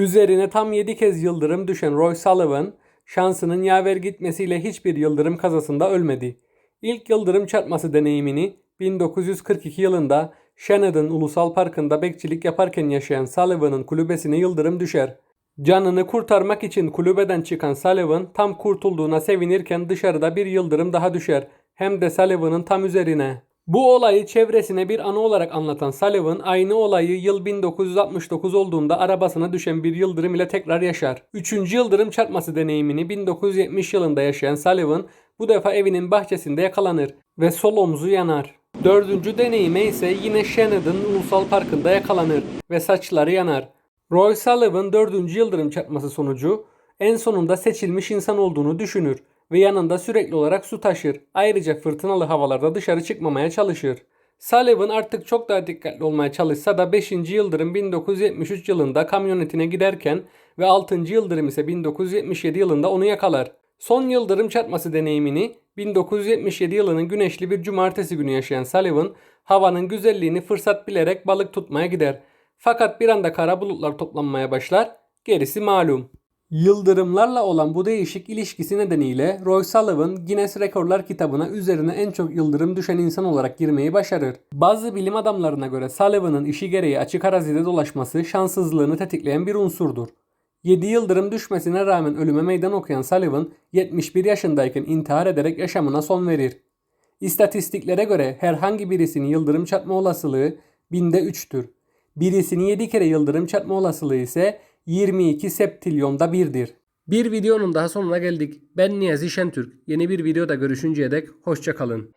Üzerine tam 7 kez yıldırım düşen Roy Sullivan, şansının yaver gitmesiyle hiçbir yıldırım kazasında ölmedi. İlk yıldırım çarpması deneyimini 1942 yılında Shenandoah Ulusal Parkı'nda bekçilik yaparken yaşayan Sullivan'ın kulübesine yıldırım düşer. Canını kurtarmak için kulübeden çıkan Sullivan tam kurtulduğuna sevinirken dışarıda bir yıldırım daha düşer. Hem de Sullivan'ın tam üzerine. Bu olayı çevresine bir anı olarak anlatan Sullivan aynı olayı yıl 1969 olduğunda arabasına düşen bir yıldırım ile tekrar yaşar. Üçüncü yıldırım çarpması deneyimini 1970 yılında yaşayan Sullivan bu defa evinin bahçesinde yakalanır ve sol omzu yanar. Dördüncü deneyime ise yine Shenandoah Ulusal Parkı'nda yakalanır ve saçları yanar. Roy Sullivan dördüncü yıldırım çarpması sonucu en sonunda seçilmiş insan olduğunu düşünür ve yanında sürekli olarak su taşır. Ayrıca fırtınalı havalarda dışarı çıkmamaya çalışır. Sullivan artık çok daha dikkatli olmaya çalışsa da 5. yıldırım 1973 yılında kamyonetine giderken ve 6. yıldırım ise 1977 yılında onu yakalar. Son yıldırım çarpması deneyimini 1977 yılının güneşli bir cumartesi günü yaşayan Sullivan, havanın güzelliğini fırsat bilerek balık tutmaya gider. Fakat bir anda kara bulutlar toplanmaya başlar, gerisi malum. Yıldırımlarla olan bu değişik ilişkisi nedeniyle Roy Sullivan Guinness Rekorlar kitabına üzerine en çok yıldırım düşen insan olarak girmeyi başarır. Bazı bilim adamlarına göre Sullivan'ın işi gereği açık arazide dolaşması şanssızlığını tetikleyen bir unsurdur. 7 yıldırım düşmesine rağmen ölüme meydan okuyan Sullivan 71 yaşındayken intihar ederek yaşamına son verir. İstatistiklere göre herhangi birisinin yıldırım çarpma olasılığı binde 3'tür. Birisinin 7 kere yıldırım çarpma olasılığı ise 22 septilyonda 1'dir. Bir videonun daha sonuna geldik. Ben Niyazi Şentürk. Yeni bir videoda görüşünceye dek hoşçakalın.